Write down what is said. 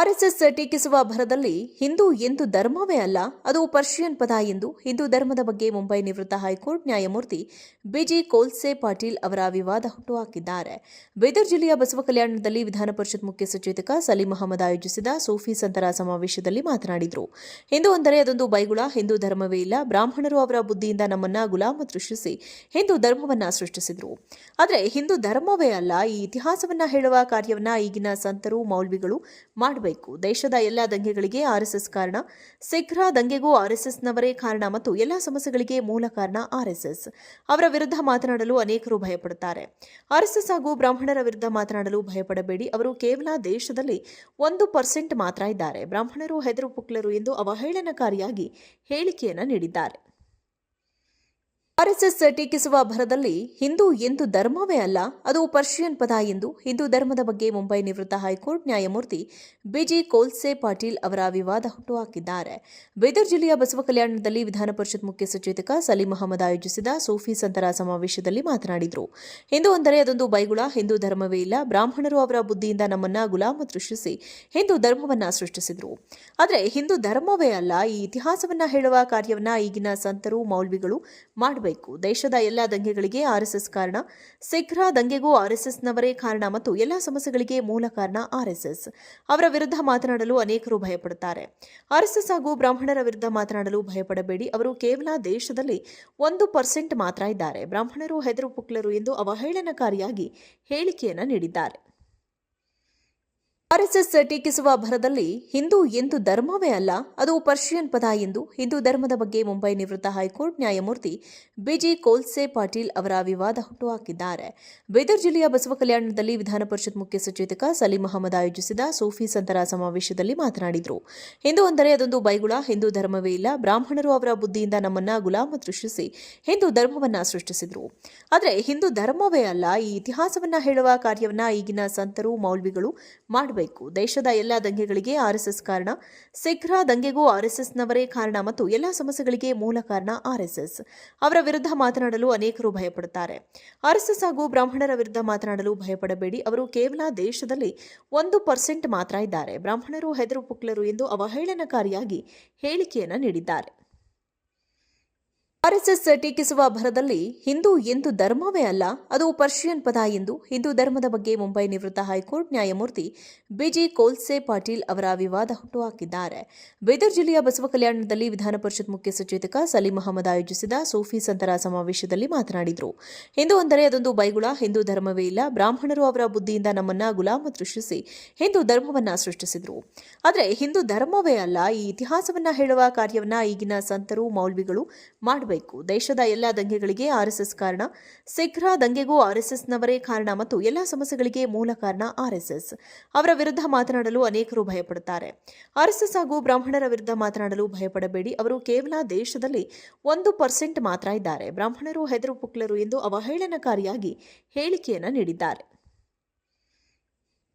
RSS ಟೀಕಿಸುವ ಭರದಲ್ಲಿ ಹಿಂದೂ ಎಂದು ಧರ್ಮವೇ ಅಲ್ಲ, ಅದು ಪರ್ಷಿಯನ್ ಪದ ಎಂದು ಹಿಂದೂ ಧರ್ಮದ ಬಗ್ಗೆ ಮುಂಬೈ ನಿವೃತ್ತ ಹೈಕೋರ್ಟ್ ನ್ಯಾಯಮೂರ್ತಿ ಬಿಜಿ ಕೋಲ್ಸೆ ಪಾಟೀಲ್ ಅವರ ವಿವಾದ ಹುಟ್ಟುಹಾಕಿದ್ದಾರೆ. ಬೀದರ್ ಜಿಲ್ಲೆಯ ಬಸವ ಕಲ್ಯಾಣದಲ್ಲಿ ವಿಧಾನ ಪರಿಷತ್ ಮುಖ್ಯ ಸಚೇತಕ ಸಲೀಂ ಅಹಮದ್ ಆಯೋಜಿಸಿದ ಸೂಫಿ ಸಂತರ ಸಮಾವೇಶದಲ್ಲಿ ಮಾತನಾಡಿದರು. ಹಿಂದೂ ಅಂದರೆ ಅದೊಂದು ಬೈಗುಳ, ಹಿಂದೂ ಧರ್ಮವೇ ಇಲ್ಲ. ಬ್ರಾಹ್ಮಣರು ಅವರ ಬುದ್ಧಿಯಿಂದ ನಮ್ಮನ್ನ ಗುಲಾಮ ಸೃಷ್ಟಿಸಿ ಹಿಂದೂ ಧರ್ಮವನ್ನ ಸೃಷ್ಟಿಸಿದರು. ಆದರೆ ಹಿಂದೂ ಧರ್ಮವೇ ಅಲ್ಲ, ಈ ಇತಿಹಾಸವನ್ನ ಹೇಳುವ ಕಾರ್ಯವನ್ನ ಈಗಿನ ಸಂತರು, ಮೌಲ್ವಿಗಳು ಮಾಡಬೇಕು. ದೇಶದ ಎಲ್ಲ ದಂಗೆಗಳಿಗೆ ಆರ್ಎಸ್ಎಸ್ ಕಾರಣ. ಸಿಖ್ರ ದಂಗೆಗೂ ಆರ್ಎಸ್ಎಸ್ನವರೇ ಕಾರಣ ಮತ್ತು ಎಲ್ಲ ಸಮಸ್ಯೆಗಳಿಗೆ ಮೂಲ ಕಾರಣ ಆರ್ಎಸ್ಎಸ್ ಅವರ ವಿರುದ್ಧ ಮಾತನಾಡಲು ಅನೇಕರು ಭಯಪಡುತ್ತಾರೆ. ಆರ್ಎಸ್ಎಸ್ ಹಾಗೂ ಬ್ರಾಹ್ಮಣರ ವಿರುದ್ಧ ಮಾತನಾಡಲು ಭಯಪಡಬೇಡಿ. ಅವರು ಕೇವಲ ದೇಶದಲ್ಲಿ ಒಂದು ಪರ್ಸೆಂಟ್ ಮಾತ್ರ ಇದ್ದಾರೆ. ಬ್ರಾಹ್ಮಣರು ಹೆದರು ಪುಕ್ಲರು ಎಂದು ಅವಹೇಳನಕಾರಿಯಾಗಿ ಹೇಳಿಕೆಯನ್ನು ನೀಡಿದ್ದಾರೆ. ಆರ್ಎಸ್ಎಸ್ ಟೀಕಿಸುವ ಭರದಲ್ಲಿ ಹಿಂದೂ ಎಂದು ಧರ್ಮವೇ ಅಲ್ಲ, ಅದು ಪರ್ಷಿಯನ್ ಪದ ಎಂದು ಹಿಂದೂ ಧರ್ಮದ ಬಗ್ಗೆ ಮುಂಬೈ ನಿವೃತ್ತ ಹೈಕೋರ್ಟ್ ನ್ಯಾಯಮೂರ್ತಿ ಬಿಜಿ ಕೋಲ್ಸೆ ಪಾಟೀಲ್ ಅವರ ವಿವಾದ ಹುಟ್ಟುಹಾಕಿದ್ದಾರೆ. ಬೀದರ್ ಜಿಲ್ಲೆಯ ಬಸವ ಕಲ್ಯಾಣದಲ್ಲಿ ವಿಧಾನ ಪರಿಷತ್ ಮುಖ್ಯ ಸಚೇತಕ ಸಲೀಂ ಅಹಮದ್ ಆಯೋಜಿಸಿದ ಸೂಫಿ ಸಂತರ ಸಮಾವೇಶದಲ್ಲಿ ಮಾತನಾಡಿದರು. ಹಿಂದೂ ಅಂದರೆ ಅದೊಂದು ಬೈಗುಳ, ಹಿಂದೂ ಧರ್ಮವೇ ಇಲ್ಲ. ಬ್ರಾಹ್ಮಣರು ಅವರ ಬುದ್ಧಿಯಿಂದ ನಮ್ಮನ್ನ ಗುಲಾಮ ಸೃಷ್ಟಿಸಿ ಹಿಂದೂ ಧರ್ಮವನ್ನ ಸೃಷ್ಟಿಸಿದರು. ಆದರೆ ಹಿಂದೂ ಧರ್ಮವೇ ಅಲ್ಲ, ಈ ಇತಿಹಾಸವನ್ನ ಹೇಳುವ ಕಾರ್ಯವನ್ನ ಈಗಿನ ಸಂತರು, ಮೌಲ್ವಿಗಳು ಮಾಡಬೇಕು. ದೇಶದ ಎಲ್ಲ ದಂಗೆಗಳಿಗೆ ಆರ್ಎಸ್ಎಸ್ ಕಾರಣ. ಸಿಖ್ರ ದಂಗೆಗೂ ಆರ್ಎಸ್ಎಸ್ನವರೇ ಕಾರಣ ಮತ್ತು ಎಲ್ಲ ಸಮಸ್ಯೆಗಳಿಗೆ ಮೂಲ ಕಾರಣ ಆರ್ಎಸ್ಎಸ್ ಅವರ ವಿರುದ್ಧ ಮಾತನಾಡಲು ಅನೇಕರು ಭಯಪಡುತ್ತಾರೆ. ಆರ್ಎಸ್ಎಸ್ ಹಾಗೂ ಬ್ರಾಹ್ಮಣರ ವಿರುದ್ಧ ಮಾತನಾಡಲು ಭಯಪಡಬೇಡಿ. ಅವರು ಕೇವಲ ದೇಶದಲ್ಲಿ ಒಂದು ಪರ್ಸೆಂಟ್ ಮಾತ್ರ ಇದ್ದಾರೆ. ಬ್ರಾಹ್ಮಣರು ಹೆದರು ಪುಕ್ಲರು ಎಂದು ಅವಹೇಳನಕಾರಿಯಾಗಿ ಹೇಳಿಕೆಯನ್ನು ನೀಡಿದ್ದಾರೆ. ಆರ್ಎಸ್ಎಸ್ ಟೀಕಿಸುವ ಭರದಲ್ಲಿ ಹಿಂದೂ ಎಂದು ಧರ್ಮವೇ ಅಲ್ಲ, ಅದು ಪರ್ಷಿಯನ್ ಪದ ಎಂದು ಹಿಂದೂ ಧರ್ಮದ ಬಗ್ಗೆ ಮುಂಬೈ ನಿವೃತ್ತ ಹೈಕೋರ್ಟ್ ನ್ಯಾಯಮೂರ್ತಿ ಬಿಜಿ ಕೋಲ್ಸೆ ಪಾಟೀಲ್ ಅವರ ವಿವಾದ ಹುಟ್ಟುಹಾಕಿದ್ದಾರೆ. ಬೀದರ್ ಜಿಲ್ಲೆಯ ಬಸವ ಕಲ್ಯಾಣದಲ್ಲಿ ವಿಧಾನ ಪರಿಷತ್ ಮುಖ್ಯ ಸಚೇತಕ ಸಲೀಂ ಅಹಮದ್ ಆಯೋಜಿಸಿದ ಸೂಫಿ ಸಂತರ ಸಮಾವೇಶದಲ್ಲಿ ಮಾತನಾಡಿದರು. ಹಿಂದೂ ಅಂದರೆ ಅದೊಂದು ಬೈಗುಳ, ಹಿಂದೂ ಧರ್ಮವೇ ಇಲ್ಲ. ಬ್ರಾಹ್ಮಣರು ಅವರ ಬುದ್ಧಿಯಿಂದ ನಮ್ಮನ್ನ ಗುಲಾಮ ಸೃಷ್ಟಿಸಿ ಹಿಂದೂ ಧರ್ಮವನ್ನ ಸೃಷ್ಟಿಸಿದರು. ಆದರೆ ಹಿಂದೂ ಧರ್ಮವೇ ಅಲ್ಲ, ಈ ಇತಿಹಾಸವನ್ನ ಹೇಳುವ ಕಾರ್ಯವನ್ನ ಈಗಿನ ಸಂತರು, ಮೌಲ್ವಿಗಳು ಮಾಡಬೇಕು ದೇಶದ ಎಲ್ಲ ದಂಗೆಗಳಿಗೆ ಆರ್ಎಸ್ಎಸ್ ಕಾರಣ. ಸಿಖ್ರ ದಂಗೆಗೂ ಆರ್ಎಸ್ಎಸ್ನವರೇ ಕಾರಣ ಮತ್ತು ಎಲ್ಲ ಸಮಸ್ಯೆಗಳಿಗೆ ಮೂಲ ಕಾರಣ ಆರ್ಎಸ್ಎಸ್ ಅವರ ವಿರುದ್ಧ ಮಾತನಾಡಲು ಅನೇಕರು ಭಯಪಡುತ್ತಾರೆ. ಆರ್ಎಸ್ಎಸ್ ಹಾಗೂ ಬ್ರಾಹ್ಮಣರ ವಿರುದ್ಧ ಮಾತನಾಡಲು ಭಯಪಡಬೇಡಿ. ಅವರು ಕೇವಲ ದೇಶದಲ್ಲಿ ಒಂದು ಪರ್ಸೆಂಟ್ ಮಾತ್ರ ಇದ್ದಾರೆ. ಬ್ರಾಹ್ಮಣರು ಹೆದರು ಪುಕ್ಲರು ಎಂದು ಅವಹೇಳನಕಾರಿಯಾಗಿ ಹೇಳಿಕೆಯನ್ನು ನೀಡಿದ್ದಾರೆ. ಆರ್ಎಸ್ಎಸ್ ಟೀಕಿಸುವ ಭರದಲ್ಲಿ ಹಿಂದೂ ಎಂದು ಧರ್ಮವೇ ಅಲ್ಲ, ಅದು ಪರ್ಷಿಯನ್ ಪದ ಎಂದು ಹಿಂದೂ ಧರ್ಮದ ಬಗ್ಗೆ ಮುಂಬೈ ನಿವೃತ್ತ ಹೈಕೋರ್ಟ್ ನ್ಯಾಯಮೂರ್ತಿ ಬಿಜಿ ಕೋಲ್ಸೆ ಪಾಟೀಲ್ ಅವರ ವಿವಾದ ಹುಟ್ಟುಹಾಕಿದ್ದಾರೆ. ಬೀದರ್ ಜಿಲ್ಲೆಯ ಬಸವ ಕಲ್ಯಾಣದಲ್ಲಿ ವಿಧಾನ ಪರಿಷತ್ ಮುಖ್ಯ ಸಚೇತಕ ಸಲೀಂ ಅಹಮದ್ ಆಯೋಜಿಸಿದ ಸೂಫಿ ಸಂತರ ಸಮಾವೇಶದಲ್ಲಿ ಮಾತನಾಡಿದರು. ಹಿಂದೂ ಅಂದರೆ ಅದೊಂದು ಬೈಗುಳ, ಹಿಂದೂ ಧರ್ಮವೇ ಇಲ್ಲ. ಬ್ರಾಹ್ಮಣರು ಅವರ ಬುದ್ಧಿಯಿಂದ ನಮ್ಮನ್ನ ಗುಲಾಮ ಸೃಷ್ಟಿಸಿ ಹಿಂದೂ ಧರ್ಮವನ್ನ ಸೃಷ್ಟಿಸಿದರು. ಆದರೆ ಹಿಂದೂ ಧರ್ಮವೇ ಅಲ್ಲ, ಈ ಇತಿಹಾಸವನ್ನ ಹೇಳುವ ಕಾರ್ಯವನ್ನ ಈಗಿನ ಸಂತರು, ಮೌಲ್ವಿಗಳು ಮಾಡಬೇಕು. ದೇಶದ ಎಲ್ಲ ದಂಗೆಗಳಿಗೆ ಆರ್ಎಸ್ಎಸ್ ಕಾರಣ. ಸಿಖ್ರ ದಂಗೆಗೂ ಆರ್ಎಸ್ಎಸ್ನವರೇ ಕಾರಣ ಮತ್ತು ಎಲ್ಲ ಸಮಸ್ಯೆಗಳಿಗೆ ಮೂಲ ಕಾರಣ ಆರ್ಎಸ್ಎಸ್ ಅವರ ವಿರುದ್ಧ ಮಾತನಾಡಲು ಅನೇಕರು ಭಯಪಡುತ್ತಾರೆ. ಆರ್ಎಸ್ಎಸ್ ಹಾಗೂ ಬ್ರಾಹ್ಮಣರ ವಿರುದ್ಧ ಮಾತನಾಡಲು ಭಯಪಡಬೇಡಿ. ಅವರು ಕೇವಲ ದೇಶದಲ್ಲಿ ಒಂದು ಪರ್ಸೆಂಟ್ ಮಾತ್ರ ಇದ್ದಾರೆ. ಬ್ರಾಹ್ಮಣರು ಹೆದರು ಪುಕ್ಲರು ಎಂದು ಅವಹೇಳನಕಾರಿಯಾಗಿ ಹೇಳಿಕೆಯನ್ನು ನೀಡಿದ್ದಾರೆ.